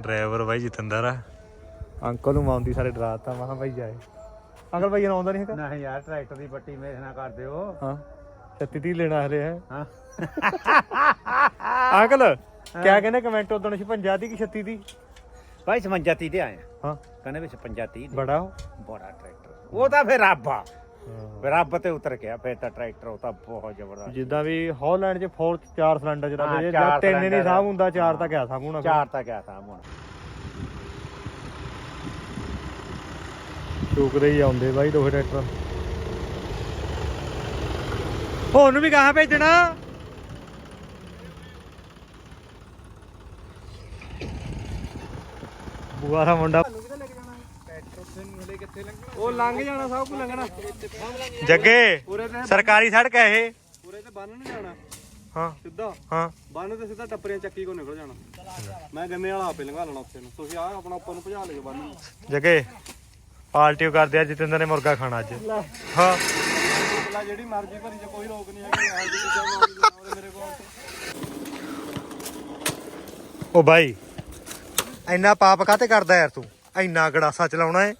Driver ਬਾਈ ਜਤਿੰਦਰ ਆ। Uncle ਨੂੰ ਮਾਉਂਦੀ ਸਾਰੇ ਡਰਾਤਾ ਮਹਾ ਬਾਈ ਜਾਏ। ਅੰਕਲ ਬਾਈ ਨੂੰ ਆਉਂਦਾ ਨਹੀਂ ਹੈਗਾ? ਨਹੀਂ ਯਾਰ ਟਰੈਕਟਰ ਦੀ ਪੱਟੀ ਮੇਰੇ ਨਾਲ ਕਰ ਦਿਓ। ਹਾਂ। 36 30 ਲੈਣਾ ਹਲੇ ਹੈ। ਹਾਂ। ਅੰਕਲ ਕਿਆ ਕਹਿੰਦੇ ਕਮੈਂਟ ਉਦੋਂ 56 ਦੀ ਕਿ 36 ਦੀ ਭਾਈ 55 30 ਦੇ ਆਏ। ਹਾਂ। ਕਹਿੰਦੇ ਵਿੱਚ 55 30 ਦੇ ਬੜਾ। ਉਹ ਬੜਾ ਟਰੈਕਟਰ ਉਹ ਤਾਂ ਫਿਰ ਰੱਬ ਆ। ਰੱਬ ਤੇ ਉਤਰ ਗਿਆ ਫਿਰ ਤਾਂ ਟਰੈਕਟਰ ਉਹ ਤਾਂ ਬਹੁਤ ਜ਼ਬਰਦਸਤ। ਜਿੱਦਾਂ ਵੀ ਹਾਲੈਂਡ 'ਚ ਫੋਰਥ ਚਾਰ ਸਿਲੰਡਰ ਜਿਹੜਾ ਹਾਂ, ਜੇ ਚਾਰ ਤਿੰਨ ਨਹੀਂ ਸਿਲੰਡਰ ਹੁੰਦਾ ਚਾਰ। ਤਾਂ ਕਿਆ ਸਾਹ ਹੋਣਾ ਚਾਰ ਤਾਂ ਗਿਆ ਤਾਂ ਹੁਣ ਚੁੱਕਦੇ ਹੀ ਆਉਂਦੇ ਬਾਈ ਦੋਹੇ ਟਰੈਕਟਰ। ਹੁਣ ਵੀ ਕਹਾਂ ਭੇਜਣਾ? ਬੁਆ ਦਾ ਮੁੰਡਾ ਉਹ ਲੰਘ ਜਾਣਾ ਸਭ ਕੁ ਲੰਘਣਾ। ਜੱਗੇ ਉਰੇ ਤੇ ਸਰਕਾਰੀ ਸੜਕ ਹੈ ਇਹ। ਉਰੇ ਤੇ ਬੰਨ ਨੂੰ ਜਾਣਾ। ਹਾਂ। ਸਿੱਧਾ। ਹਾਂ। ਬੰਨ ਤੇ ਸਿੱਧਾ ਟੱਪਰੀਆਂ ਚੱਕੀ ਕੋ ਨਿਕਲ ਜਾਣਾ। ਮੈਂ ਗੰਨੇ ਵਾਲਾ ਆਪੇ ਲੰਘਾ ਲੈਣਾ ਉੱਥੇ ਨੂੰ। ਤੁਸੀਂ ਆ ਆਪਣਾ ਉੱਪਰ ਨੂੰ ਭਜਾ ਲਿਓ ਬੰਨ ਜੱਗੇ ਪਾਲਟੀ ਕਰਦੇ ਆ ਜਤਿੰਦਰ ਨੇ ਮੁਰਗਾ ਖਾਣਾ ਅੱਜ। ਹਾਂ। ਜਿਹੜੀ ਮਰਜ਼ੀ ਭਰੀ ਚ ਕੋਈ ਰੋਕ ਨਹੀਂ ਹੈਗੀ। ਚੀਜ਼ਾਂ ਮਾਰਦੀ ਮੇਰੇ ਕੋਲ। ਉਹ ਬਾਈ ਇੰਨਾ ਪਾਪ ਕਾਤੇ ਕਰਦਾ ਯਾਰ ਤੂੰ? ਇੰਨਾ ਗੜਾਸਾ ਚਲਾਉਣਾ ਏ।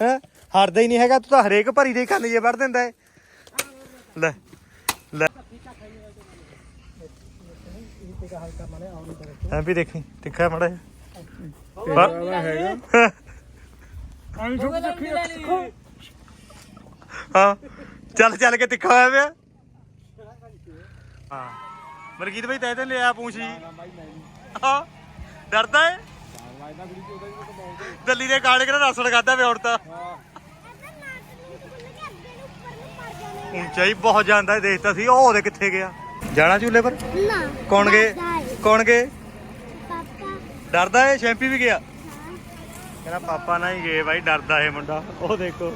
ਹੈ? ਹਟਦਾ ਹੀ ਨਹੀਂ ਹੈਗਾ ਤੂੰ ਤਾਂ ਹਰੇਕ ਭਰੀ ਦੇ ਕੰਨ ਜੇ ਵੜ ਦਿੰਦਾ ਏ। ਲੈ ਲੈ। ਐਂ ਵੀ ਦੇਖੀ ਤਿੱਖਾ ਮੜਾ ਹੈਗਾ ਹਾਂ ਚੱਲ ਚੱਲ ਕੇ ਤਿੱਖਾ ਹੋਇਆ ਪਿਆ। ਹਾਂ। ਮਲਕੀਤ ਭਾਈ ਤੈ ਤੇ ਲਿਆ ਪੂਛੀ। ਹਾਂ ਡਰਦਾ ਏ? ਦਿੱਲੀ ਦੇ ਕਾਲੇ ਕਿਹੜਾ ਰਸਣ ਖਾਦਾ ਪਿਆ ਹੁਣ ਤਾਂ। ਉੱਚਾ ਹੀ ਬਹੁਤ ਜਾਂਦਾ ਏ, ਦੇਖਤਾ ਸੀ ਉਹ ਉਹਦੇ ਕਿੱਥੇ ਗਿਆ? ਜਾਣਾ ਝੂਲੇ ਪਰ? ਨਾ। ਕੌਣ ਗਏ? ਕੌਣ ਗਏ? ਪਾਪਾ। ਡਰਦਾ ਏ ਸ਼ੈਂਪੀ ਵੀ ਗਿਆ? ਕਹਿੰਦਾ ਪਾਪਾ ਨਾਲ ਹੀ ਗਏ ਬਾਈ ਡਰਦਾ ਏ ਮੁੰਡਾ। ਉਹ ਦੇਖੋ।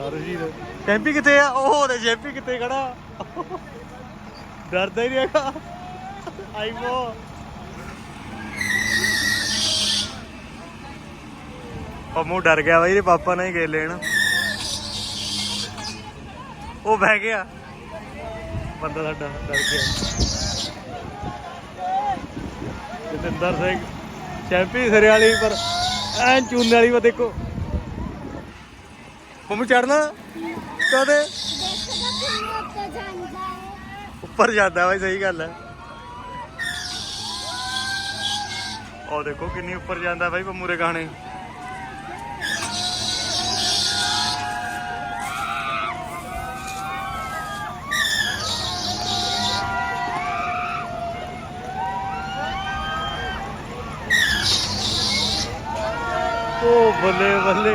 ਹਰਜੀਤ। ਸ਼ੈਂਪੀ ਕਿੱਥੇ ਆ? ਉਹ ਉਹਦੇ ਸ਼ੈਂਪੀ ਕਿੱਥੇ ਖੜਾ? ਡਰਦਾ ਹੀ ਨਹੀਂ ਹੈਗਾ। ਆਈਵੋ ਉਹ ਪੰਮੂ ਡਰ ਗਿਆ ਬਾਈ, ਇਹਦੇ ਪਾਪਾ ਨਾਲ ਹੀ ਗਏ ਲੈਣ। ਉਹ ਬਹਿ ਗਿਆ। ਬੰਦਾ ਸਾਡਾ ਡਰ ਗਿਆ। ਜਤਿੰਦਰ ਸਿੰਘ ਚੈਂਪੀ ਸਿਰੇ ਵਾਲੀ, ਪਰ ਐਨ ਚੂਨੇ ਵਾਲੀ ਵਾ ਦੇਖੋ। ਪੰਮੂ ਚੜਨਾ ਕਦੇ? ਉੱਪਰ ਜਾਂਦਾ ਬਾਈ, ਸਹੀ ਗੱਲ ਹੈ। ਉਹ ਦੇਖੋ ਕਿੰਨੀ ਉੱਪਰ ਜਾਂਦਾ ਬਾਈ ਪੰਮੂ ਦੇ ਗਾਣੇ। ਬੱਲੇ ਬੱਲੇ।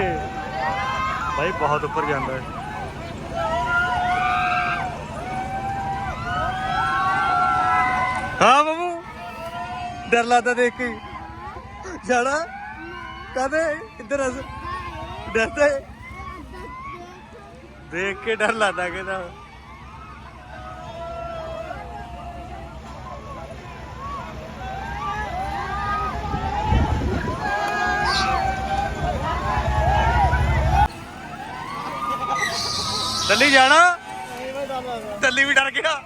ਭਾਈ ਬਹੁਤ ਉੱਪਰ ਜਾਂਦਾ ਹੈ ਹਾਂ ਬਾਬੂ, ਡਰ ਲੱਗਦਾ ਦੇਖ ਕੇ। ਜਾਣਾ? ਕਦੇ ਇੱਧਰ ਅਸ ਡਰਦਾ ਦੇਖ ਕੇ ਡਰ ਲੱਗਦਾ ਕਹਿੰਦਾ। ਦਿੱਲੀ ਜਾਣਾ? ਦਿੱਲੀ ਵੀ ਡਰ ਗਿਆ।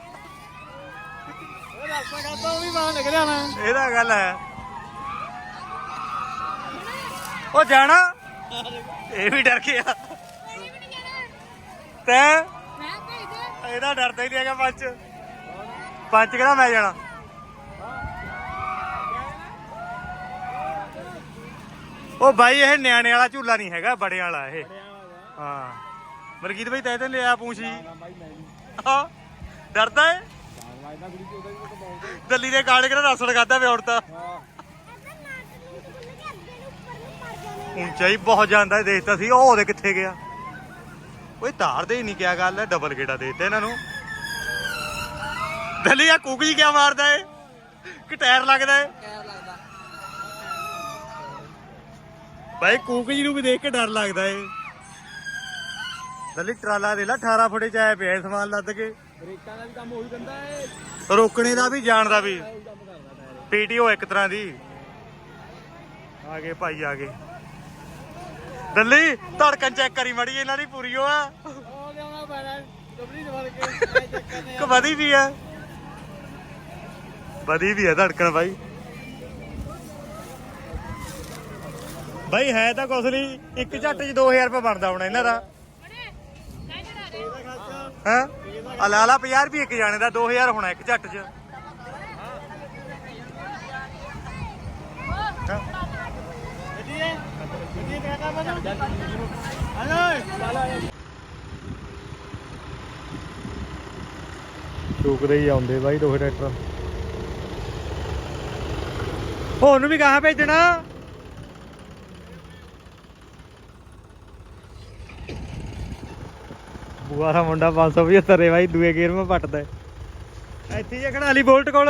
ਇਹਦਾ ਗੱਲ ਹੈ। ਉਹ ਜਾਣਾ? ਇਹ ਵੀ ਡਰ ਗਿਆ। ਤੈ? ਇਹਦਾ ਡਰਦਾ ਹੀ ਨਹੀਂ ਹੈਗਾ ਪੰਜ ਪੰਜ ਕਿਹੜਾ ਮੈਂ ਜਾਣਾ? ਉਹ ਬਾਈ, ਇਹ ਨਿਆਣੇ ਵਾਲਾ ਝੂਲਾ ਨਹੀਂ ਹੈਗਾ ਬੜੇ ਵਾਲਾ ਇਹ। ਹਾਂ। ਮਲਕੀਤ ਭਾਈ ਤੈ ਤੇ ਲਿਆ ਪੂਛੀ ਹਾਂ। ਡਰਦਾ ਏ? ਦਿੱਲੀ ਦੇ ਕਾਲੇ ਕਿਹੜਾ ਰਸਣ ਖਾਦਾ ਪਿਆ ਹੁਣ ਤਾਂ। ਉੱਚਾ ਬਹੁਤ ਜਾਂਦਾ ਦੇਖਤਾ ਸੀ ਉਹ ਉਹਦੇ ਕਿੱਥੇ ਗਿਆ? ਓਏ ਤਾਰਦੇ ਹੀ ਨਹੀਂ ਕਿਆ ਗੱਲ ਹੈ ਡਬਲ ਗੇੜਾ ਦੇ ਇਹਨਾਂ ਨੂੰ। ਦਿੱਲੀ ਆ ਕੁੱਕ ਜੀ ਕਿਆ ਮਾਰਦਾ ਏ? ਕਿ ਟਾਇਰ ਲੱਗਦਾ ਏ? ਭਾਈ ਕੁੱਕ ਜੀ ਨੂੰ ਵੀ ਦੇਖ ਕੇ ਡਰ ਲੱਗਦਾ ਏ। ਦਿੱਲੀ ਟਰਾਲਾ ਦੇ ਲਾ 18 ਫੁੱਟੇ ਚ ਆਇਆ ਪਿਆ ਸਮਾਨ ਲੱਦ ਕੇ। ਬ੍ਰੇਕਾਂ ਦਾ ਵੀ ਕੰਮ ਹੋ ਹੀ। ਜਾਂਦਾ ਏ ਰੋਕਣੇ ਦਾ ਵੀ ਜਾਣ ਦਾ ਵੀ। ਪੀਟੀਓ ਇੱਕ ਤਰ੍ਹਾਂ ਦੀ। ਆ ਗਏ ਭਾਈ ਆ ਗਏ। ਦਿੱਲੀ ਧੜਕਣ ਚੈੱਕ ਕਰੀ ਮੜੀ ਇਹਨਾਂ ਦੀ ਪੂਰੀ ਓ ਆ। ਉਹ ਲਿਆਉਣਾ ਪੈਣਾ ਡਬਲੀ ਦਵਾ ਕੇ ਚੈੱਕ ਕਰਨੇ ਕਿ ਵਧੀ ਵੀ ਆ। ਵਧੀ ਵੀ ਆ ਧੜਕਣ ਭਾਈ। ਬਾਈ ਹੈ ਤਾਂ ਕੁਛ ਨਹੀਂ ਇੱਕ ਝੱਟ 'ਚ 2000 ਰੁਪਏ ਬਣਦਾ ਹੁਣ ਇਹਨਾਂ ਦਾ। ਹਾਂ? ਆ ਲਾ ਲਾ 50 ਰੁਪਏ ਇੱਕ ਜਾਣੇ ਦਾ 2000 ਹੋਣਾ ਇੱਕ ਝੱਟ 'ਚ। ਹਾਂ। ਚੁੱਕਦੇ ਹੀ ਆਉਂਦੇ ਬਾਈ ਦੋਹੇ ਟਰੈਕਟਰ। ਉਹਨੂੰ ਵੀ ਕਹਾਂ ਭੇਜਣਾ। ਬੁਆ ਦਾ ਮੁੰਡਾ 575 ਏ ਬਾਈ, ਦੂਏ ਗੇਰ ਮੈਂ ਪੱਟਦਾ ਇੱਥੇ ਹੀ ਖੜਾ ਲਈ ਬੋਲਟ ਕੋਲ।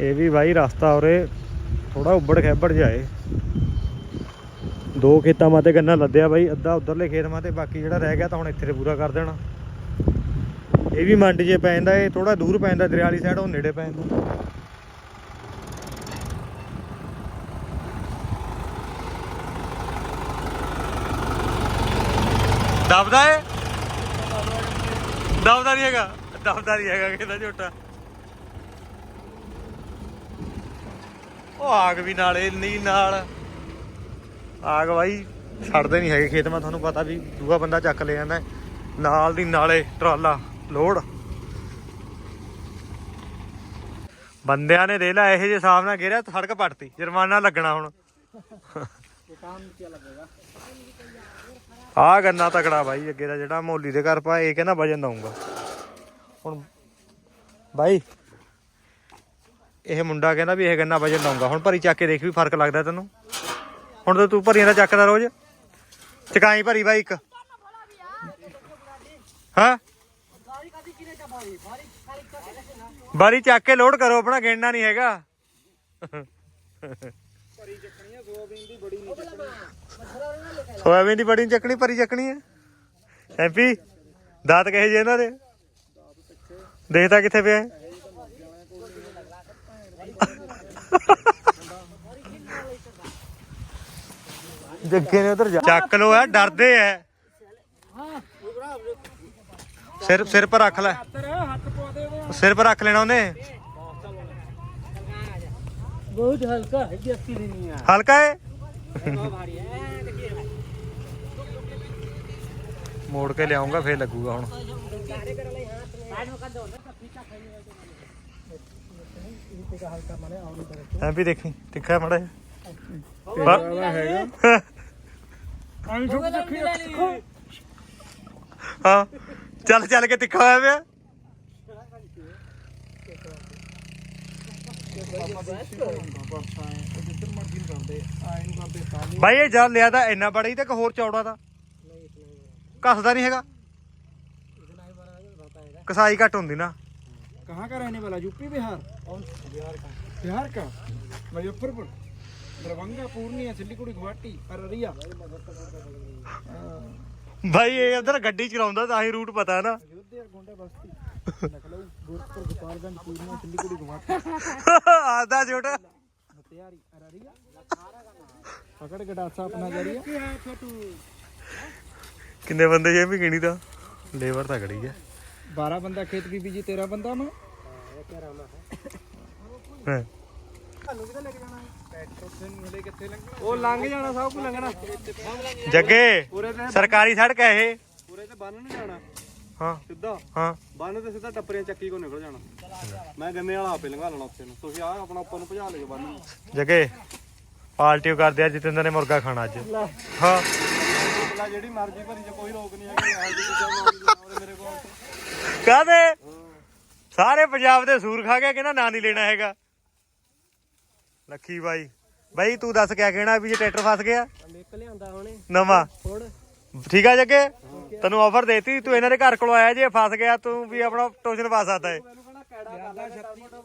ਇਹ ਵੀ ਬਾਈ ਰਸਤਾ ਉਰੇ ਥੋੜਾ ਉੱਬੜ ਖੈਬੜ ਜਾਏ ਦੋ ਖੇਤਾਂ ਮਾਤੇ ਗੰਨਾ ਲੱਦਿਆ ਬਾਈ, ਅੱਧਾ ਉਧਰਲੇ ਖੇਤ ਮਾਤੇ, ਬਾਕੀ ਜਿਹੜਾ ਰਹਿ ਗਿਆ ਤਾਂ ਹੁਣ ਇੱਥੇ ਤੇ ਪੂਰਾ ਕਰ ਦੇਣਾ। ਇਹ ਵੀ ਮੰਡ ਜੇ ਪੈਂਦਾ ਇਹ ਥੋੜਾ ਦੂਰ ਪੈਂਦਾ, ਦਰਿਆਲੀ ਸਾਈਡ ਉਹ ਨੇੜੇ ਪੈ ਦਬਦਾ ਏ? ਦਬਦਾ ਨਹੀਂ ਹੈਗਾ। ਦਬਦਾ ਨਹੀਂ ਹੈਗਾ ਕਹਿੰਦਾ ਝੋਟਾ। ਉਹ ਆਗ ਵੀ ਨਾਲੇ ਨੀ ਨਾਲ। ਆਗ ਬਾਈ, ਛੱਡਦੇ ਨਹੀਂ ਹੈਗੇ ਖੇਤ, ਮੈਂ ਤੁਹਾਨੂੰ ਪਤਾ ਵੀ ਦੂਆ ਬੰਦਾ ਚੱਕ ਲੈ ਜਾਂਦਾ। ਨਾਲ ਦੀ ਨਾਲੇ ਟਰਾਲਾ, ਲੋਡ। ਬੰਦਿਆਂ ਨੇ ਦੇ ਲਾ, ਇਹੋ ਜਿਹੇ ਹਿਸਾਬ ਨਾਲ ਗੇਰਿਆ ਤਾਂ ਸੜਕ ਪੱਟਤੀ ਜੁਰਮਾਨਾ ਲੱਗਣਾ ਹੁਣ। ਆ ਗੰਨਾ ਤਕੜਾ ਬਾਈ ਅੱਗੇ ਦਾ ਜਿਹੜਾ ਮੋਲੀ ਦੇ ਘਰ ਪਾ ਇਹ ਕਹਿੰਦਾ ਵਜਨ ਦਊਂਗਾ। ਹੁਣ ਬਾਈ ਇਹ ਮੁੰਡਾ ਕਹਿੰਦਾ ਵੀ ਇਹ ਗੰਨਾ ਵਜਨ ਦਊਂਗਾ। ਹੁਣ ਭਰੀ ਚੱਕ ਕੇ ਦੇਖ ਵੀ ਫ਼ਰਕ ਲੱਗਦਾ ਤੈਨੂੰ। ਹੁਣ ਤਾਂ ਤੂੰ ਭਰੀਆਂ ਦਾ ਚੱਕਦਾ ਰੋਜ਼। ਚਕਾਈ ਭਰੀ ਬਾਈ ਇੱਕ। ਹਾਂ? ਬਾਰੀ ਚੱਕ ਕੇ ਲੋਡ ਕਰੋ ਆਪਣਾ ਗਿਣਨਾ ਨਹੀਂ ਹੈਗਾ। ਸੋਇਆਬੀਨ ਦੀ ਬੜੀ ਨੀ ਚੱਕਣੀ। ਸੋਇਆਬੀਨ ਦੀ ਬੜੀ ਚੱਕਣੀ ਪਰੀ ਚੱਕਣੀ ਹੈ ਹੈਪੀ ਦਾਤ ਕਹੇ ਜੇ ਇਹਨਾਂ ਦੇ? ਦੇਖਦਾ ਕਿੱਥੇ ਪਿਆ। ਜੱਗੇ ਨੇ ਉਧਰ ਜਾ ਚੱਕ ਲੋ ਆ ਡਰਦੇ ਐ। ਸਿਰ ਸਿਰ ਪਰ ਰੱਖ ਲੈ। ਸਿਰ ਪਰ ਰੱਖ ਲੈਣਾ ਉਹਨੇ। ਬਹੁਤ ਹਲਕਾ ਹੈ ਜੱਸੀ ਨਹੀਂ ਆ। ਹਲਕਾ ਹੈ। ਮੋੜ ਕੇ ਲਿਆਉਂਗਾ ਫੇਰ ਲੱਗੂਗਾ ਹੁਣ। ਐ ਵੀ ਦੇਖੀ ਤਿੱਖਾ ਮੜਾ ਹੈਗਾ। ਹਾਂ। ਚੱਲ ਚੱਲ ਕੇ ਤਿੱਖਾ ਹੋਇਆ ਪਿਆ। ਭਾਈ ਇਹ ਜਲ ਲਿਆ ਤਾਂ ਇੰਨਾ ਬੜਾ ਹੀ ਤੇ ਇੱਕ ਹੋਰ ਚੌੜਾ ਦਾ ਘਸਦਾ ਨਹੀਂ ਹੈਗਾ ਕਸਾਈ ਘੱਟ ਹੁੰਦੀ ਨਾ कहाँ का रहने वाला यूपी बिहार बिहार का बिहार का मुजफ्फरपुर दरभंगा पूर्णिया सिल्लीगुड़ी गुवाहाटी अररिया ਭਾਈ ਇਹ ਉਧਰ ਗੱਡੀ ਚਲਾਉਂਦਾ ਤਾਂ ਹੀ ਰੂਟ ਪਤਾ ਹੈ ਨਾ अयोध्या गोंडा बस्ती लखनऊ गोरखपुर गोपालगंज पूर्णिया सिल्लीगुड़ी गुवाहाटी ਆਦਾ ਛੋਟਾ हथियारी अररिया पकड़ गडासा अपना जरिया ਕਿੰਨੇ ਬੰਦੇ ਜੇ ਵੀ ਗਿਣੀ ਦਾ ਲੇਬਰ ਤਾਂ ਖੜੀ ਹੈ। 12 ਬੰਦਾ ਖੇਤ ਵੀ ਬੀਜੀ 13 ਬੰਦਾ ਮੈਂ। ਸਰਕਾਰੀ ਸੜਕ ਹੈ ਇਹ। ਪੂਰੇ ਤੇ ਬੰਨ ਨੂੰ ਜਾਣਾ। ਹਾਂ। ਸਿੱਧਾ। ਹਾਂ। ਬੰਨ ਤੇ ਸਿੱਧਾ ਟੱਪਰੀਆਂ ਚੱਕੀ ਕੋ ਨਿਕਲ ਜਾਣਾ। ਮੈਂ ਗੰਨੇ ਵਾਲਾ ਆਪੇ ਲੰਘਾ ਲੈਣਾ ਉੱਥੇ ਨੂੰ। ਤੁਸੀਂ ਆ ਆਪਣਾ ਉੱਪਰ ਜੱਗੇ ਪਾਰਟੀ ਕਰਦੇ ਨੇ ਮੁਰਗਾ ਖਾਣਾ ਅੱਜ। ਲੈ ਜਿਹੜੀ ਮਰਜ਼ੀ ਭਰੀ ਚ ਕੋਈ ਰੋਕ ਨਹੀਂ ਹੈਗੀ ਆਹ ਦੀ ਚੀਜ਼ਾਂ ਮਾਰ ਮੇਰੇ ਕੋਲ। ਕਾਹਦੇ? ਸਾਰੇ ਪੰਜਾਬ ਦੇ ਸੂਰ ਖਾ ਗਿਆ ਕਿਹਨਾਂ ਨਾਂ ਨਹੀਂ ਲੈਣਾ ਹੈਗਾ? ਲੱਖੀ ਬਾਈ। ਬਾਈ ਤੂੰ ਦੱਸ ਕਿਆ ਕਹਿਣਾ ਵੀ ਜੇ ਟਰੈਕਟਰ ਫਸ ਗਿਆ? ਲਿਖ ਲਿਆਂਦਾ ਹੁਣੇ। ਨਵਾਂ। ਥੋੜ ਠੀਕ ਆ ਜੱਗੇ? ਤੈਨੂੰ ਆਫਰ ਦੇਤੀ ਤੂੰ ਇਹਨਾਂ ਦੇ ਘਰ ਕੋਲ ਆਇਆ ਜੇ ਫਸ ਗਿਆ ਤੂੰ ਵੀ ਆਪਣਾ ਟੋਸ਼ਨ ਪਾ ਸਕਦਾ ਹੈ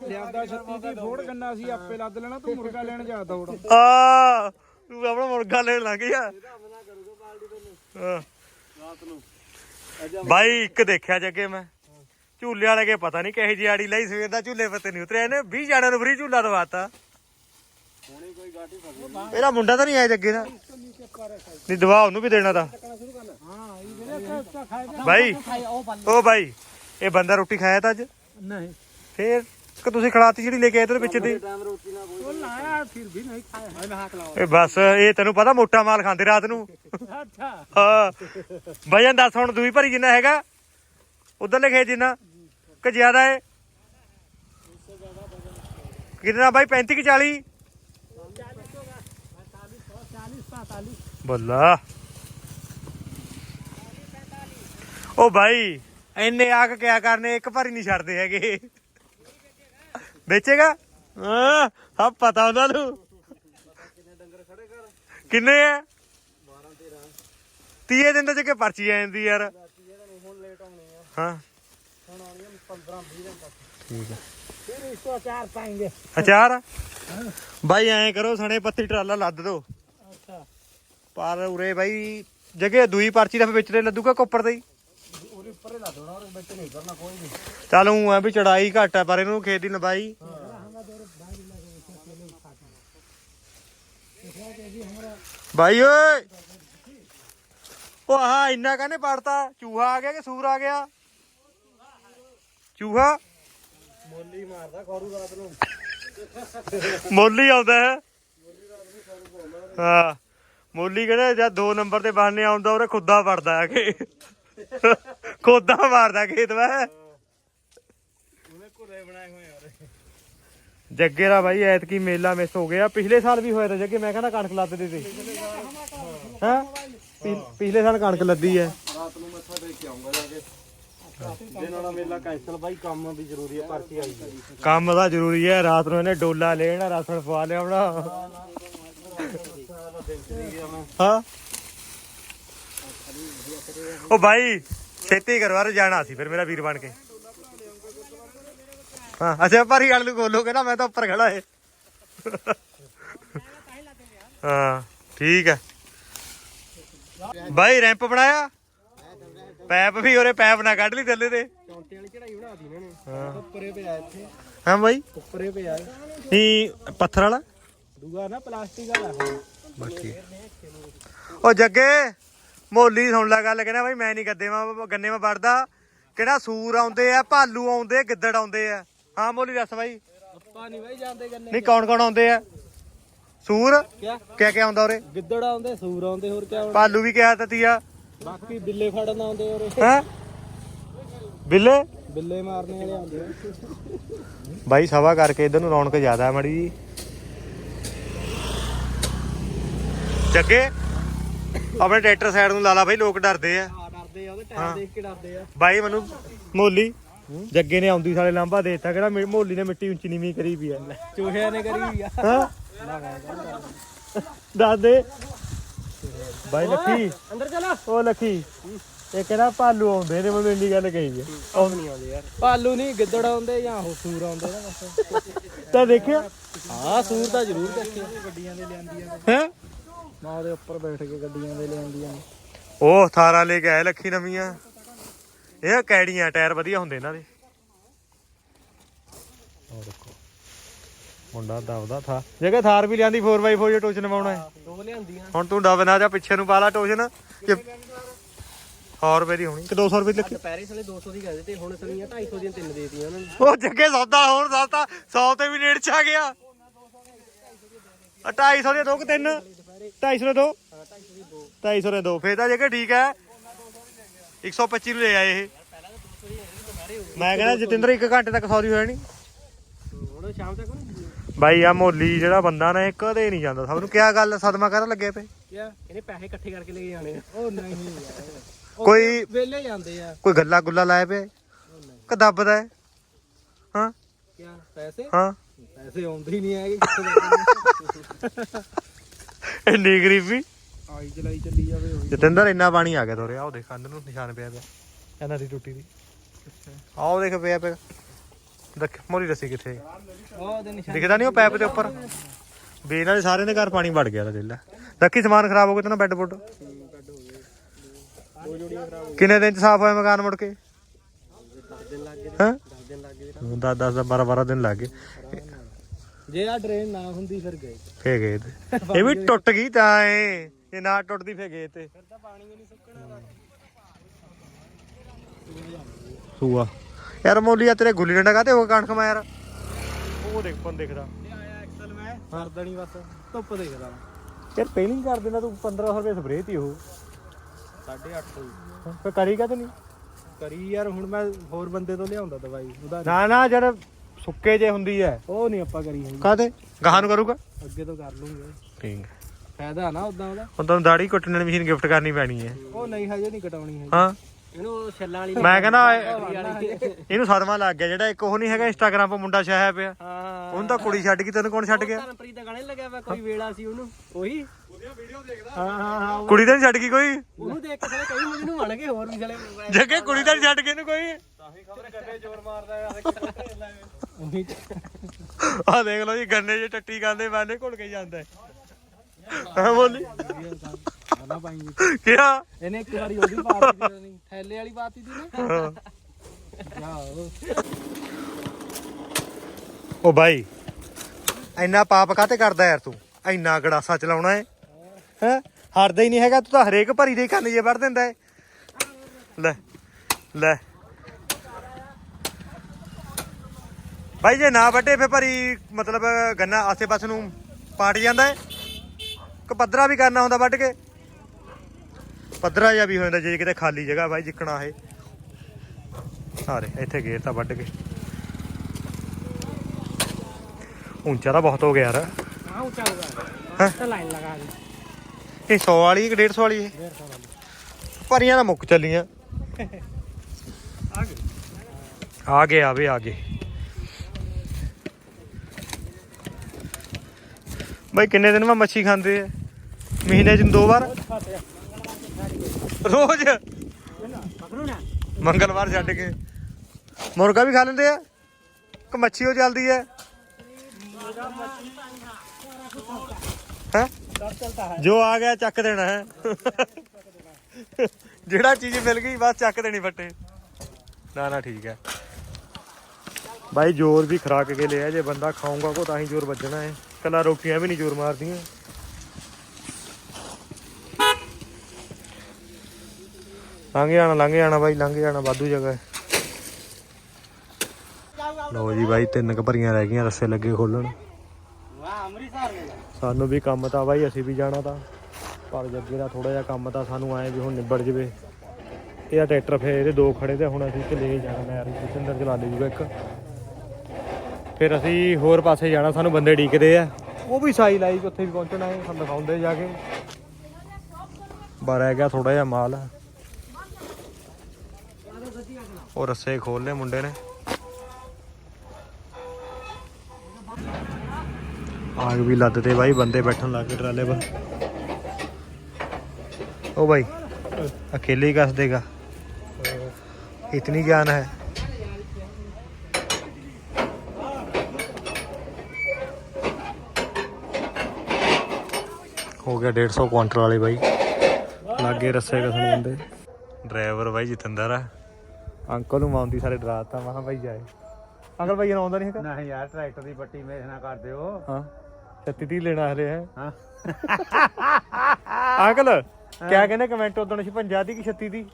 ਲਿਆਂਦਾ 36 ਦੀ ਫੋੜ ਗੰਨਾ ਸੀ ਆਪੇ ਲੱਦ ਲੈਣਾ ਤੂੰ ਮੁਰਗਾ ਲੈਣ ਜਾ ਦੌੜ। ਆ ਤੂੰ ਆਪਣਾ ਮੁਰਗਾ ਲੈਣ ਲੱਗ ਗਿਆ। ਬਾਈ ਇੱਕ ਦੇਖਿਆ ਜੱਗੇ ਮੈਂ। ਝੂਲੇ ਵਾਲੇ ਕੇ ਪਤਾ ਨਹੀਂ ਕਿਹੇ ਜੀ ਆੜੀ ਲਈ ਸਵੇਰ ਦਾ ਝੂਲੇ ਪੱਤੇ ਨਹੀਂ ਉਤਰਿਆ। ਇਹਨੇ 20 ਜਾਣਿਆਂ ਨੂੰ ਫਰੀ ਝੂਲਾ ਦਵਾਤਾ। ਇਹਦਾ ਮੁੰਡਾ ਤਾਂ ਨਹੀਂ ਆਇਆ ਜੱਗੇ ਦਾ। ਨਹੀਂ ਦਵਾ ਉਹਨੂੰ ਵੀ ਦੇਣਾ ਤਾਂ। ਬਾਈ ਉਹ ਬਾਈ ਇਹ ਬੰਦਾ ਰੋਟੀ ਖਾਇਆ ਤਾਂ ਅੱਜ? नहीं ਫੇਰ? ਕਿ ਤੁਸੀਂ ਖੜਾਤੀ ਜਿਹੜੀ ਲੈ ਕੇ ਆਏ ਤੇ ਉਹਦੇ ਵਿੱਚ ਦੀ? ਉਹ ਲਾਇਆ ਫਿਰ ਵੀ ਨਹੀਂ ਖਾਇਆ ਮੈਂ ਹੱਕ ਲਾਓ ਇਹ ਬਸ ਇਹ ਤੈਨੂੰ ਪਤਾ ਮੋਟਾ ਮਾਲ ਖਾਂਦੇ ਰਾਤ ਨੂੰ। ਅੱਛਾ। ਹਾਂ। ਵਜਨ ਦੱਸ ਹੁਣ ਦੂਈ ਭਰੀ ਜਿੰਨਾ ਹੈਗਾ। ਉਧਰ ਲਿਖੇ ਜਿੰਨਾ। ਕਿ ਜ਼ਿਆਦਾ ਹੈ? ਕਿੰਨਾ ਬਾਈ 35 ਕਿ 40 ਬੱਲਾ। ਉਹ ਭਾਈ ਇੰਨੇ ਆਕ ਕਿਆ ਕਰਨੇ ਇੱਕ ਭਰੀ ਨਹੀਂ ਛੱਡਦੇ ਹੈਗੇ। ਵੇਚੇਗਾ? ਹਾਂ ਸਭ ਪਤਾ ਉਹਨਾਂ ਨੂੰ। ਕਿੰਨੇ ਆ 30 ਦਿਨ ਦੇ ਚ ਪਰਚੀ ਆ ਜਾਂਦੀ ਯਾਰ? ਹਾਂ। ਠੀਕ ਹੈ ਫਿਰ ਇਸ ਤੋਂ ਚਾਰ? ਪਾएंगे ਅਚਾਰ ਬਾਈ ਐਂ ਕਰੋ ਸਣੇ ਪੱਤੀ ਟਰਾਲਾ ਲੱਦ ਦੋ। ਅੱਛਾ। ਪਰ ਉਰੇ ਬਾਈ ਜਗੇ ਦੂਈ ਪਰਚੀ ਦਾ ਫਿਰ ਵਿੱਚ ਤੇ ਲੱਦੂਗਾ ਕੋਪਰ ਤੇ ਹੀ। ਉਹਦੇ ਉੱਪਰ ਹੀ ਲਾ ਦੇਣਾ ਉਹਦੇ ਵਿੱਚ ਨਹੀਂ ਕਰਨਾ ਕੋਈ ਵੀ ਚੱਲ ਊਂ ਆ ਵੀ ਚੜਾਈ ਘੱਟ ਆ ਪਰ ਇਹਨੂੰ ਖੇਤ ਦੀ ਲੰਬਾਈ। ਬਾਈ ਓਏ! ਉਹ ਆਹ ਇੰਨਾ ਕਹਿੰਦੇ ਪੜਤਾ। ਚੂਹਾ ਆ ਗਿਆ ਕਿ ਸੂਰ ਆ ਗਿਆ? ਚੂਹਾ? ਮੋਲੀ ਮਾਰਦਾ ਖੌਰੂ ਰਾਤ ਨੂੰ। ਮੋਲੀ ਆਉਂਦਾ ਹੈ। ਹਾਂ। ਮੋਲੀ ਕਹਿੰਦਾ ਜਦ ਦੋ ਨੰਬਰ ਤੇ ਬਾਹਨੇ ਆਉਂਦਾ ਉਹਨੇ ਖੁੱਦਾ ਵੜਦਾ ਹੈ ਕਿ। ਖੁੱਦਾ ਮਾਰਦਾ ਖੇਤ ਵਾ ਉਹਨੇ ਘੁਰੇ ਬਣਾਏ ਹੋਏ ਆ ਉਹਦੇ ਜੱਗੇ ਦਾ ਬਾਈ ਐਤਕੀ ਮੇਲਾ ਮਿਸ ਹੋ ਗਿਆ। ਪਿਛਲੇ ਸਾਲ ਵੀ ਹੋਇਆ ਤਾਂ ਜੱਗੇ ਮੈਂ ਕਹਿੰਦਾ ਕਣਕ ਲੱਦਦੇ ਤੇ। ਹਾਂ? ਪਿਛਲੇ ਸਾਲ ਕਣਕ ਲੱਦੀ ਹੈ ਰਾਤ ਨੂੰ ਮੱਥਾ ਟੇਕ ਕੇ ਆਉਂਗਾ ਜਾ ਕੇ। ਨਾਲ ਮੇਲਾ ਕੈਂਸਲ ਬਾਈ ਕੰਮ ਵੀ ਜ਼ਰੂਰੀ ਹੈ ਪਰਚੀ ਆਈ ਕੰਮ ਦਾ ਜ਼ਰੂਰੀ ਹੈ ਰਾਤ ਨੂੰ ਇਹਨੇ ਡੋਲਾ ਲੈਣਾ ਰਾਸਣ ਪਵਾ ਲਿਆਉਣਾ ਹਾਂ? ਉਹ ਭਾਈ ਛੇਤੀ ਕਰਵਾ ਜਾਣਾ ਸੀ ਫਿਰ ਮੇਰਾ ਵੀਰ ਬਣ ਕੇ। ਹਾਂ ਅੱਛਾ ਭਾਰੀ ਗੱਲ ਨੂੰ ਬੋਲੋਗੇ ਨਾ ਮੈਂ ਤਾਂ ਉੱਪਰ ਖੜਾ ਏ। ਹਾਂ ਠੀਕ ਹੈ। ਭਾਈ ਰੈਂਪ ਬਣਾਇਆ? ਪੈਪ ਵੀ ਉਹਰੇ ਪੈਪ ਨਾ ਕੱਢ ਲਈ ਥੱਲੇ ਤੇ। ਚੌਂਤੇ ਵਾਲੀ ਚੜਾਈ ਬਣਾ ਦੀ ਇਹਨਾਂ ਨੇ ਉੱਪਰੇ ਪਿਆ ਇੱਥੇ ਹਾਂ ਭਾਈ ਉੱਪਰੇ ਪਿਆ ਨਹੀਂ ਪੱਥਰ ਵਾਲਾ? ਦੂਆ ਨਾ ਪਲਾਸਟਿਕ ਵਾਲਾ। ਬਾਕੀ। ਉਹ ਜੱਗੇ। ਮੋਲੀ ਸੁਣ ਲੈ ਗੱਲ ਕਹਿੰਦਾ ਬਾਈ ਮੈਂ ਨਹੀਂ ਗੱਦੇ ਮਾ ਗੰਨੇ ਮਾ ਵੜਦਾ। ਕਿਹੜਾ ਸੂਰ ਆਉਂਦੇ ਆ ਭਾਲੂ ਆਉਂਦੇ ਗਿੱਦੜ ਆਉਂਦੇ ਆ। ਹਾਂ ਮੋਲੀ ਦੱਸ ਬਾਈ। ਆਪਾਂ ਨਹੀਂ ਬਾਈ ਜਾਂਦੇ ਗੰਨੇ ਨਹੀਂ ਕੌਣ ਕੌਣ ਆਉਂਦੇ ਆ? ਸੂਰ? ਕਿਆ? ਕਿਆ ਆਉਂਦਾ ਉਰੇ? ਗਿੱਦੜ ਆਉਂਦੇ ਸੂਰ ਆਉਂਦੇ ਹੋਰ ਕਿਆ ਆਉਂਦੇ? ਭਾਲੂ ਵੀ ਕਿਹਾ ਤਤੀਆ ਬਾਕੀ ਬਿੱਲੇ ਫੜਨ ਆਉਂਦੇ ਔਰ ਹੈ? ਬਿੱਲੇ? ਬਿੱਲੇ ਮਾਰਨੇ ਵਾਲੇ ਆਉਂਦੇ ਆ। ਬਾਈ ਸਵਾ ਕਰਕੇ ਇਧਰ ਨੂੰ ਰੌਣਕ ਜ਼ਿਆਦਾ ਮੜੀ ਜੀ। ਜੱਗੇ ਆਪਣੇ ਟਰੈਕਟਰ ਸਾਈਡ ਨੂੰ ਲਾ ਲਾ ਬਾਈ ਲੋਕ ਡਰਦੇ ਆ। ਆ ਡਰਦੇ ਆ ਉਹਦੇ ਟਾਇਰ ਦੇਖ ਕੇ ਡਰਦੇ ਆ। ਬਾਈ ਮੈਨੂੰ ਮੋਲੀ ਜੱਗੇ ਨੇ ਆਉਂਦੀ ਸਾਲੇ ਲਾਂਭਾ ਦੇਤਾ ਕਿਹੜਾ ਮੋਲੀ ਨੇ ਮਿੱਟੀ ਉੱਚੀ ਨੀਵੀਂ ਕਰੀ ਵੀ ਆ। ਚੂਹਿਆਂ ਨੇ ਕਰੀ ਹੋਈ ਆ। ਹਾਂ। ਦੱਸ ਦੇ। ਬਾਈ ਲੱਖੀ। ਅੰਦਰ ਚਲਾ। ਉਹ ਲੱਖੀ ਇਹ ਕਹਿੰਦਾ ਭਾਲੂ ਆਉਂਦੇ ਨੇ ਮੈਨੂੰ ਇੰਨੀ ਗੱਲ ਕਹੀ ਹੈ ਉਹ ਨਹੀਂ ਆਉਂਦੇ ਯਾਰ। ਭਾਲੂ ਨਹੀਂ ਗਿੱਦੜ ਆਉਂਦੇ ਜਾਂ ਉਹ ਸੂਰ ਆਉਂਦੇ ਨਾ ਤਾਂ ਦੇਖਿਆ। ਹਾਂ ਸੂਰ ਤਾਂ ਜ਼ਰੂਰ ਦੇਖੇ ਗੱਡੀਆਂ ਦੇ ਲਿਆਂਦੀਆਂ ਹੈ? ਨਾ ਉਹਦੇ ਉੱਪਰ ਬੈਠ ਕੇ ਗੱਡੀਆਂ ਦੇ ਲਿਆਂਦੀਆਂ ਨੇ। ਉਹ ਥਾਰਾਂ ਲੈ ਕੇ ਆਏ ਲੱਖੀ ਨਵੀਆਂ। ਇਹ ਕੈੜੀਆਂ ਟਾਇਰ ਵਧੀਆ ਹੁੰਦੇ ਇਹਨਾਂ ਦੇ। ਉਹ ਦੇਖੋ। ਮੁੰਡਾ ਦਬਦਾ ਥਾ ਜਗਾ ਥਾਰ ਵੀ ਲਿਆਂਦੀ 4x4 ਜੇ ਟੋਚਨ ਨਵਾਉਣਾ ਹੈ। ਦੋ ਲਿਆਂਦੀਆਂ। ਹੁਣ ਤੂੰ ਡਬ ਨਾ ਜਾ ਪਿੱਛੇ ਨੂੰ ਪਾ ਲਾ ਟੋਚਨ ਜੇ 100 ਰੁਪਏ ਦੀ ਹੋਣੀ। ਕਿ 200 ਰੁਪਏ ਦੀ ਲੱਖੀ। ਦੁਪਹਿਰੇ ਸਾਲੇ 200 ਦੀ ਕਹਿੰਦੇ ਤੇ ਹੁਣ ਸਲੀਆਂ 250 ਦੀਆਂ ਤਿੰਨ ਦੇਤੀਆਂ ਉਹਨਾਂ ਨੇ। ਉਹ ਜੱਗੇ ਸੌਦਾ ਹੁਣ ਸੌਦਾ 100 ਤੇ ਵੀ ਨੇੜ ਚ ਆ ਗਿਆ। ਆ 250 ਦੇ ਦੋ ਕਿ ਤਿੰਨ। 250 ਦੇ ਦੋ। 250 ਦੇ ਦੋ। ਫੇਰ ਤਾਂ ਜੱਗੇ ਠੀਕ ਹੈ। 125 ਨੂੰ ਲੈ ਆਏ ਇਹ। ਮੈਂ ਕਹਿੰਦਾ ਜਤਿੰਦਰ ਇੱਕ ਘੰਟੇ ਤੱਕ ਸੌਰੀ ਹੋਇਆ ਨਹੀਂ ਹੁਣ ਸ਼ਾਮ ਤੱਕ ਨਹੀਂ ਬਾਈ ਆ ਮੋਲੀ ਜਿਹੜਾ ਬੰਦਾ ਨਾ ਇਹ ਕਦੇ ਨਹੀਂ ਜਾਂਦਾ। ਸਭ ਨੂੰ ਕਿਆ ਗੱਲ ਸਦਮਾ ਕਰਨ ਲੱਗੇ ਪਏ ਕਿਆ? ਇਹਨੇ ਪੈਸੇ ਇਕੱਠੇ ਕਰਕੇ ਲੈ ਕੇ ਜਾਣੇ ਆ। ਉਹ ਨਹੀਂ ਯਾਰ। ਕੋਈ ਵੇਲੇ ਜਾਂਦੇ ਆ। ਕੋਈ ਗੱਲਾਂ ਗੁੱਲਾ ਲਾਏ ਪਏ ਕਿ ਦੱਬਦਾ ਹੈ? ਹਾਂ? ਕਿਆ? ਪੈਸੇ? ਹਾਂ। ਪੈਸੇ ਆਉਂਦੇ ਹੀ ਨਹੀਂ ਹੈਗੇ। ਕਿੱਥੇ ਇੰਨੀ ਗਰੀਬੀ। ਆਈ ਚਲਾਈ ਚੱਲੀ ਜਾਵੇ ਹੋਈ ਜਤਿੰਦਰ ਇੰਨਾ ਪਾਣੀ ਆ ਗਿਆ ਤੋਰੇ ਆਹ ਦੇਖ ਕੰਧ ਨੂੰ ਨਿਸ਼ਾਨ ਪਿਆ ਪਿਆ। ਇਹਨਾਂ ਦੀ ਟੁੱਟੀ ਦੀ। ਆਹ ਦੇਖ ਪਿਆ ਪਿਆ। ਦੇਖ ਮੋਰੀ ਦੱਸੀ ਕਿੱਥੇ ਉਹ ਦੇ ਨਿਸ਼ਾਨ ਦਿਖਦਾ ਨਹੀਂ ਉਹ ਪੈਪ ਦੇ ਉੱਪਰ? ਵੀ ਇਹਨਾਂ ਦੇ ਸਾਰਿਆਂ ਦੇ ਘਰ ਪਾਣੀ ਵੜ ਗਿਆ ਤਾਂ ਦਿੱਲਾ ਰੱਖੀ ਸਮਾਨ ਖਰਾਬ ਹੋ ਗਿਆ ਤੈਨੂੰ ਬੈੱਡ ਬੁੱਡ। ਕਿੰਨੇ ਦਿਨ ਚ ਸਾਫ਼ ਹੋਇਆ ਮਕਾਨ ਮੁੜ ਕੇ? 10 ਦਿਨ ਲੱਗ ਗਏ ਹਾਂ? 10 ਦਿਨ ਲੱਗ ਗਏ 10 10 12 12 ਦਿਨ ਲੱਗ ਗਏ। ਜੇ ਆ ਡਰੇਨ ਨਾ ਹੁੰਦੀ ਫਿਰ ਗਏ। ਫੇ ਗਏ ਤੇ। ਇਹ ਵੀ ਟੁੱਟ ਗਈ ਤਾਂ ਏ ਜੇ ਨਾ ਟੁੱਟਦੀ ਫੇ ਗਏ ਤੇ। ਫਿਰ ਤਾਂ ਪਾਣੀ ਵੀ ਨਹੀਂ ਸੁੱਕਣਾ ਸੂਆ। ਯਾਰ ਮੋਲੀਆ ਤੇਰੇ ਗੁੱਲੀ ਡੰਡਾ ਕਾਤੇ ਹੋ ਕਣਕ ਮੈਂ ਯਾਰ ਉਹ ਦੇਖ ਪਨ ਦਿਖਦਾ। ਆਇਆ ਐਕਸਲ ਮੈਂ ਨਹੀਂ ਬਸ ਧੁੱਪ ਦੇਖਦਾ। ਯਾਰ ਪੇਲਿੰਗ ਕਰ ਦਿੰਦਾ ਤੂੰ 1500 ਰੁਪਏ ਸਪਰੇਅ ਤੀ ਉਹ। 8.5 ਫੇ ਕਰੀ ਕਾ ਨਹੀਂ? ਕਰੀ ਯਾਰ ਹੁਣ ਮੈਂ ਹੋਰ ਬੰਦੇ ਤੋਂ ਲਿਆਉਂਦਾ ਦਵਾਈ ਉਹਦਾ ਨਾ ਨਾ ਜਦ ਸੁੱਕੇ ਜੇ ਹੁੰਦੀ ਐ। ਉਹ ਨਹੀਂ ਆਪਾਂ ਕਰੀ ਹੈਗੀ ਕਾਤੇ ਗਾਹਾਂ ਨੂੰ ਕਰੂਗਾ? ਅੱਗੇ ਤੋਂ ਕਰ ਲੂੰਗੇ। ਠੀਕ। ਫਾਇਦਾ ਨਾ ਉਦਾਂ ਉਹਦਾ। ਹੁਣ ਤੁਹਾਨੂੰ ਦਾੜੀ ਕੱਟਣ ਵਾਲੀ ਮਸ਼ੀਨ ਗਿਫਟ ਕਰਨੀ ਪੈਣੀ ਹੈ ਉਹ ਨਹੀਂ ਹਜੇ ਨਹੀਂ ਕਟਾਉਣੀ ਹੈ ਹਾਂ। ਇਹਨੂੰ ਛੱਲਾਂ ਵਾਲੀ ਮੈਂ ਕਹਿੰਦਾ ਇਹ- ਇਹਨੂੰ ਸਦਮਾ ਲੱਗ ਗਿਆ ਜਿਹੜਾ ਇੱਕ ਉਹ ਨਹੀਂ ਹੈਗਾ ਇੰਸਟਾਗ੍ਰਾਮ 'ਤੇ ਮੁੰਡਾ ਛਾਇਆ ਪਿਆ। ਹਾਂ ਉਹਨੂੰ ਤਾਂ ਕੁੜੀ ਛੱਡ ਗਈ ਤੈਨੂੰ ਕੌਣ ਛੱਡ ਗਿਆ? ਧਰਮਪ੍ਰੀਤ ਦਾ ਗਾਣੇ ਲੱਗਿਆ ਵਾ ਕੋਈ ਵੇਲਾ ਸੀ ਉਹਨੂੰ? ਉਹੀ? ਉਹਦੀਆਂ ਵੀਡੀਓ ਦੇਖਦਾ ਹਾਂ ਹਾਂ। ਹਾਂ ਕੁੜੀ ਤਾਂ ਨਹੀਂ ਛੱਡ ਗਈ ਕੋਈ? ਉਹਨੂੰ ਦੇਖ ਕੇ ਸਾਲੇ ਕਈ ਮੁੰਡੇ ਨੂੰ ਬਣ ਗਏ ਹੋਰ ਵੀ ਸਾਲੇ। ਜੱਗੇ ਕੁੜੀ ਤਾਂ ਨਹੀਂ ਛੱਡ ਗਈ ਇਹਨੂੰ ਕੋਈ? ਆਹ ਦੇਖ ਲਓ ਜੀ ਗੰਨੇ ਜੇ ਟੱਟੀ ਖਾਂਦੇ ਬਾਨੇ ਘੁਲ ਕੇ ਜਾਂਦਾ। ਹੈ ਹਾਂ ਬੋਲੀ? ਨਾ ਪਾਈ ਕਿਹਾ ਇਹਨੇ ਇੱਕ ਵਾਰੀ ਉਹਦੀ ਨਹੀਂ ਥੈਲੇ ਵਾਲੀ ਪਾਤੀ ਦੀ ਨਾ? ਹਾਂ। ਜਾਓ। ਉਹ ਬਾਈ ਇੰਨਾ ਪਾਪ ਕਾਤੇ ਕਰਦਾ ਯਾਰ ਤੂੰ? ਇੰਨਾ ਗੜਾਸਾ ਚਲਾਉਣਾ ਹੈ ਹੈ? ਹਟਦਾ ਹੀ ਨਹੀਂ ਹੈਗਾ ਤੂੰ ਤਾਂ ਹਰੇਕ ਭਰੀ ਦੇ ਕੰਨ ਜੇ ਵੜ ਦਿੰਦਾ ਹੈ ਲੈ ਲੈ। ਬਾਈ ਜੇ ਨਾ ਵੱਡੇ ਫੇ ਭਰੀ ਮਤਲਬ ਗੰਨਾ ਆਸੇ ਪਾਸੇ ਨੂੰ ਪਾਟ ਜਾਂਦਾ ਹੈ। ਕਿ ਪੱਧਰਾ ਵੀ ਕਰਨਾ ਹੁੰਦਾ ਵੱਢ ਕੇ। ਪੱਧਰਾ ਜਿਹਾ ਵੀ ਹੋ ਜਾਂਦਾ ਜੇ ਕਿਤੇ ਖਾਲੀ ਜਗ੍ਹਾ ਬਾਈ ਜਿੱਕਣਾ ਇਹ। ਸਾਰੇ ਇੱਥੇ ਗੇਰ ਤਾਂ ਵੱਢ ਕੇ। ਉੱਚਾ ਤਾਂ ਬਹੁਤ ਹੋ ਗਿਆ ਯਾਰ। ਹਾਂ ਉੱਚਾ ਹੈਂ? ਤਾਂ ਲਾਈਨ ਲਗਾ ਦੇ। ਇਹ 100 ਵਾਲੀ ਕਿ 150 ਵਾਲੀ ਇਹ? 150 ਵਾਲੀ। ਭਰੀਆਂ ਤਾਂ ਮੁੱਕ ਚੱਲੀਆਂ। ਆ ਗਏ। ਆ ਗਏ ਆਵੇ ਆ ਗਏ। ਬਾਈ, ਕਿੰਨੇ ਦਿਨ ਮੈਂ ਮੱਛੀ ਖਾਂਦੇ ਆ? ਮਹੀਨੇ ਚ ਦੋ ਵਾਰ? ਰੋਜ਼? ਮੰਗਲਵਾਰ ਛੱਡ ਕੇ। ਮੁਰਗਾ ਵੀ ਖਾ ਲੈਂਦੇ ਆ? ਕਿ ਮੱਛੀ ਉਹ ਚੱਲਦੀ ਹੈ ਹੈ? ਜੋ ਆ ਗਿਆ, ਚੱਕ ਦੇਣਾ ਹੈ। ਜਿਹੜਾ ਚੀਜ਼ ਮਿਲ ਗਈ, ਬਸ ਚੱਕ ਦੇਣੀ ਫੱਟੇ। ਨਾ ਨਾ, ਠੀਕ ਹੈ। ਬਾਈ, ਜ਼ੋਰ ਵੀ ਖਰਾਕ ਕੇ ਲਿਆ, ਜੇ ਬੰਦਾ ਖਾਊਗਾ ਕੋ, ਤਾਂ ਹੀ ਜ਼ੋਰ ਵੱਜਣਾ ਹੈ। ਕੱਲਾ ਰੋਟੀਆਂ ਵੀ ਨਹੀਂ ਜ਼ੋਰ ਮਾਰਦੀਆਂ। ਲੰਘ ਜਾਣਾ ਲੰਘ ਜਾਣਾ ਬਾਈ, ਲੰਘ ਜਾਣਾ ਵਾਧੂ ਜਗ੍ਹਾ। ਹੈ ਲਓ ਜੀ ਬਾਈ, ਤਿੰਨ ਕੁ ਭਰੀਆਂ ਰਹਿ ਗਈਆਂ, ਰੱਸੇ ਲੱਗੇ ਖੋਲਣ। ਸਾਨੂੰ ਵੀ ਕੰਮ ਤਾਂ ਬਾਈ, ਅਸੀਂ ਵੀ ਜਾਣਾ ਤਾਂ। ਪਰ ਜੱਗੇ ਦਾ ਥੋੜਾ ਜਿਹਾ ਕੰਮ ਤਾਂ ਸਾਨੂੰ ਆਏ ਵੀ ਹੁਣ ਨਿਬੜ ਜਵੇ। ਇਹਦਾ ਟਰੈਕਟਰ ਫੇਰ ਇਹਦੇ ਦੋ ਖੜੇ ਤੇ ਹੁਣ ਅਸੀਂ ਚਲੇ ਜਾਣਾ ਯਾਰ ਜਿੰਦਰ ਚਲਾ ਲੈ ਜੂਗਾ ਇੱਕ। ਫਿਰ ਅਸੀਂ ਹੋਰ ਪਾਸੇ ਜਾਣਾ ਸਾਨੂੰ ਬੰਦੇ ਢੀਕਦੇ ਆ ਉਹ ਵੀ ਸਾਈ ਲਾਈ ਕਿ ਉੱਥੇ ਵੀ ਪਹੁੰਚਣਾ ਹੈ ਸਾਨੂੰ ਦਿਖਾਉਂਦੇ ਜਾ ਕੇ ਬਾਹਰ ਰਹਿ ਗਿਆ ਥੋੜਾ ਜਿਹਾ ਮਾਲ ਉਹ ਰੱਸੇ ਖੋਲ ਲਏ ਮੁੰਡੇ ਨੇ ਆਗ ਵੀ ਲੱਦ ਤੇ ਬਾਈ ਬੰਦੇ ਬੈਠਣ ਲੱਗ ਗਏ ਟਰਾਲੇ 'ਪਰ ओ भाई अकेले ही कस देगा इतनी ज्ञान है ਗਿਆ 150 ਕੁਆਂਟਲ ਵਾਲੇ ਬਾਈ। ਲੱਗੇ ਰੱਸੇ ਕਸਣ ਬੰਦੇ। ਡਰਾਈਵਰ ਬਾਈ ਜਤਿੰਦਰ ਆ। ਅੰਕਲ ਨੂੰ ਮਾਉਂਦੀ ਸਾਰੇ ਡਰਾਤਾ ਮਹਾ ਬਾਈ ਜਾਏ। ਅੰਕਲ ਬਾਈ ਆਉਂਦਾ ਨਹੀਂ ਹੈਗਾ? ਨਹੀਂ ਯਾਰ ਟਰੈਕਟਰ ਦੀ ਪੱਟੀ ਮੇਰੇ ਨਾਲ ਕਰ ਦਿਓ। ਹਾਂ। 36 30 ਲੈਣਾ ਹਲੇ ਹੈ। ਹਾਂ। ਅੰਕਲ ਕਿਆ ਕਹਿੰਦੇ ਕਮੈਂਟ ਉਦੋਂ 56 ਦੀ ਕਿ 36 ਦੀ?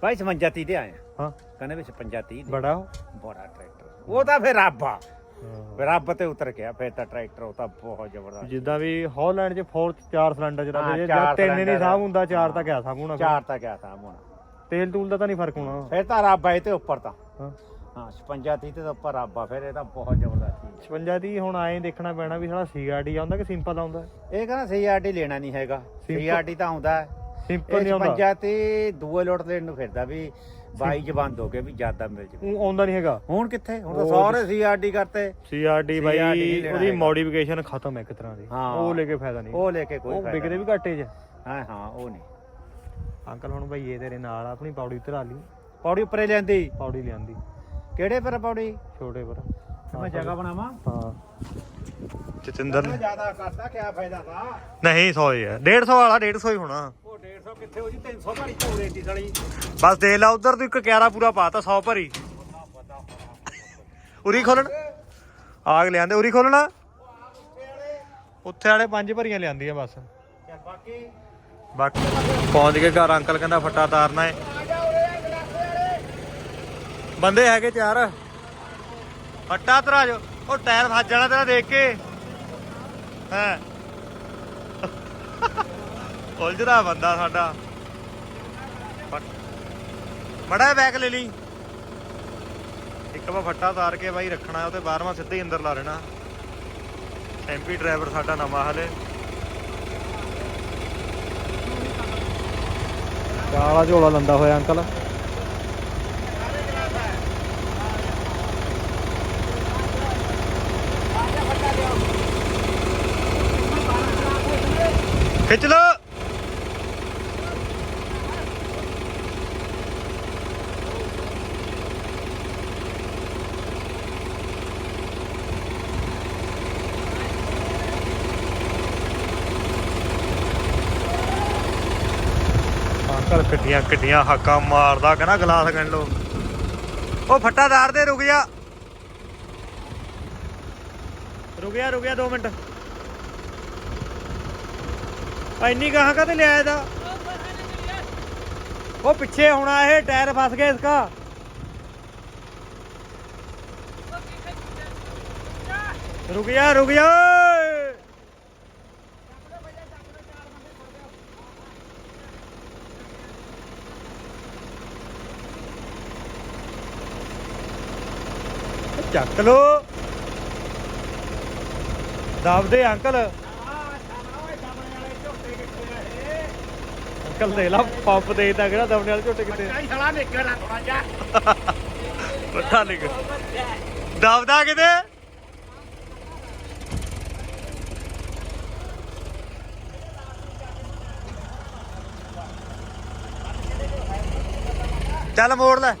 ਭਾਈ 57 ਤੇ ਆਏ ਹਾਂ। ਕਹਿੰਦੇ ਵੀ 55 ਦੀ। ਬੜਾ। ਬੜਾ ਟਰੈਕਟਰ। ਉਹ ਤਾਂ ਫਿਰ ਰੱਬ ਆ। ਰੱਬ ਤੇ ਉਤਰ ਗਿਆ ਫਿਰ ਤਾਂ ਟਰੈਕਟਰ ਉਹ ਤਾਂ ਬਹੁਤ ਜ਼ਬਰਦਸਤ ਜਿੱਦਾਂ ਵੀ ਹਾਲੈਂਡ 'ਚ ਫੋਰਥ ਚਾਰ ਸਿਲੰਡਰ ਹਾਂ, ਜੇ ਚਾਰ ਜਾਂ ਤਿੰਨ ਨਹੀਂ ਸਿਲੰਡਰ। ਸਾਹ ਹੁੰਦਾ ਚਾਰ ਤਾਂ ਕਿਆ ਸਾਹ ਹੋਣਾ ਫਿਰ। ਚਾਰ ਤਾਂ ਗਿਆ ਤਾਂ ਹੁਣ ਤੇਲ ਤੂਲ ਦਾ ਤਾਂ ਨਹੀਂ ਫ਼ਰਕ ਹੋਣਾ। ਫਿਰ ਤਾਂ ਰੱਬ ਆਏ ਤੇ ਉੱਪਰ ਤਾਂ। ਹਾਂ। ਹਾਂ 56 30 ਤੇ ਤਾਂ ਉੱਪਰ ਰੱਬ ਆ ਫਿਰ ਇਹ ਤਾਂ ਬਹੁਤ ਜ਼ਬਰਦਸਤ ਚੀਜ਼ 56 ਦੀ ਹੁਣ ਆਏ ਦੇਖਣਾ ਪੈਣਾ ਵੀ ਸਾਲਾ ਸੀਆਰਡੀ ਆਉਂਦਾ ਕਿ ਸਿੰਪਲ ਆਉਂਦਾ ਇਹ ਕਹਿੰਦਾ ਸੀਆਰਟੀ ਲੈਣਾ ਨਹੀਂ ਹੈਗਾ। ਸੀਆਰਟੀ ਤਾਂ ਆਉਂਦਾ। ਹੈ। ਸਿੰਪਲ ਨਹੀਂ ਆਉਂਦਾ। 56 ਤੇ ਦੂਏ ਲੋਟ ਲੈਣ ਨੂੰ ਫਿਰਦਾ ਵੀ 22 ਚ ਬੰਦ ਹੋ ਗਿਆ ਵੀ ਜ਼ਿਆਦਾ ਮਿਲ ਊਂ ਆਉਂਦਾ ਨਹੀਂ ਹੈਗਾ। ਹੁਣ ਕਿੱਥੇ? ਹੁਣ ਤਾਂ ਸਾਰੇ ਸੀਆਰਟੀ ਕਰਤੇ। ਸੀਆਰਡੀ ਬਾਈ CRD ਨਹੀਂ ਲੈਣਾ ਉਹਦੀ ਹੈਗਾ। ਮੋਡੀਫਿਕੇਸ਼ਨ ਖਤਮ ਹੈ ਇੱਕ ਤਰ੍ਹਾਂ ਦੀ। ਹਾਂ। ਉਹ ਲੈ ਕੇ ਫਾਇਦਾ ਨਹੀਂ। ਉਹ ਲੈ ਕੇ ਕੋਈ ਉਹ ਫਾਇਦਾ ਵਿਕਦੇ ਵੀ। ਘਾਟੇ 'ਚ। ਹਾਂ ਹਾਂ ਉਹ ਨਹੀਂ। ਅੰਕਲ ਹੁਣ ਭਾਈ ਇਹ ਤੇਰੇ ਨਾਲ ਆ, ਆਪਣੀ ਪੌੜੀ ਧਰਾ ਲਈ। ਪੌੜੀ ਉੱਪਰੇ ਲੈਂਦੀ ਪੌੜੀ ਲਿਆਂਦੀ। ਕਿਹੜੇ ਪਰ ਪੌੜੀ? ਛੋਟੇ ਪਰ। ਮੈਂ ਜਗ੍ਹਾ ਬਣਾਵਾਂ। ਹਾਂ। ਜਤਿੰਦਰ ਨੇ। ਜ਼ਿਆਦਾ ਕਰਦਾ ਕੀ ਫਾਇਦਾ ਤਾ ਨਹੀਂ 100 ਹੀ ਹੈ। 150 ਵਾਲਾ 150 ਹੀ ਹੋਣਾ। ਉਹ 150 ਕਿੱਥੇ ਹੋ ਜੀ? 300 ਭਾਰੀ ਚੌੜੇ ਦੀ ਸੜੀ ਬਸ ਦੇਖ ਲਾ ਉਧਰ ਤੂੰ ਇੱਕ ਕਿਆਰਾ ਪੂਰਾ ਪਾਤਾ 100 ਭਰੀ। ਉਰੀ ਖੋਲਣ। ਆਗ ਲਿਆਂਦੇ ਉਰੀ ਖੋਲਣਾ। ਉੱਥੇ ਵਾਲੇ ਪੰਜ ਭਰੀਆਂ ਲਿਆਂਦੀਆਂ ਬਸ। ਬਾਕੀ। ਬਾਕੀ ਪਹੁੰਚ ਕੇ ਘਰ ਅੰਕਲ ਕਹਿੰਦਾ ਫੱਟਾ ਤਾਰਨਾ ਏ। ਬੰਦੇ ਹੈਗੇ ਚਾਰ ਫੱਟਾ ਤਰਾ ਜੋ। ਉਹ ਟਾਇਰ ਫਸ ਜਾਣਾ ਤੇਰਾ ਦੇਖ ਕੇ। ਹੈ। ਉਲਝਦਾ ਬੰਦਾ ਸਾਡਾ। ਮੜਾ ਬੈਗ ਲੈ ਲਈ। ਇੱਕ ਵਾ ਫੱਟਾ ਤਾਰ ਕੇ ਬਾਈ ਰੱਖਣਾ, ਉਹ ਤੇ 12ਵਾਂ ਸਿੱਧਾ ਹੀ ਅੰਦਰ ਲਾ ਲੈਣਾ। ਐਮਪੀ ਡਰਾਈਵਰ ਸਾਡਾ ਨਵਾਂ ਹਲੇ। ਕਾਲਾ ਝੋਲਾ ਲੰਦਾ ਹੋਇਆ ਅੰਕਲ। ਖਿੱਚ ਲੋ ਅੰਕਲ ਕਿੱਡੀਆਂ ਕਿੱਡੀਆਂ ਹੱਕਾਂ ਮਾਰਦਾ ਕਹਿੰਦਾ ਗਲਾਸ ਗਣ ਲੋ ਉਹ ਫੱਟਾਦਾਰ ਦੇ, ਰੁਕ ਜਾ। ਰੁਕ ਜਾ ਰੁਕ ਜਾ 2 ਮਿੰਟ। ਆ ਇੰਨੀ ਗਾਹਾਂ ਕਾਤੇ ਲਿਆਇਆ ਇਹਦਾ? ਉਹ ਪਿੱਛੇ ਹੋਣਾ ਇਹ, ਟਾਇਰ ਫਸ ਗਿਆ ਇਸਕਾ। ਰੁਕ ਜਾ ਰੁਕ ਜਾ ਚੱਕ ਲੋ ਦਬਦੇ ਅੰਕਲ। ਅੰਕਲ ਦੇ ਲਾ ਪੰਪ ਦੇ ਤਾਂ ਕਿਹੜਾ ਦਬਣੇ ਵਾਲੇ ਝੋਟੇ ਕਿੱਥੇ ਕਈ ਸਾਲਾ ਨਿਕਲਣਾ ਥੋੜਾ ਜਿਹਾ। ਪਤਾ ਨਹੀਂ ਦਬਦਾ ਕਿਤੇ? ਚੱਲ ਮੋੜ ਲੈ।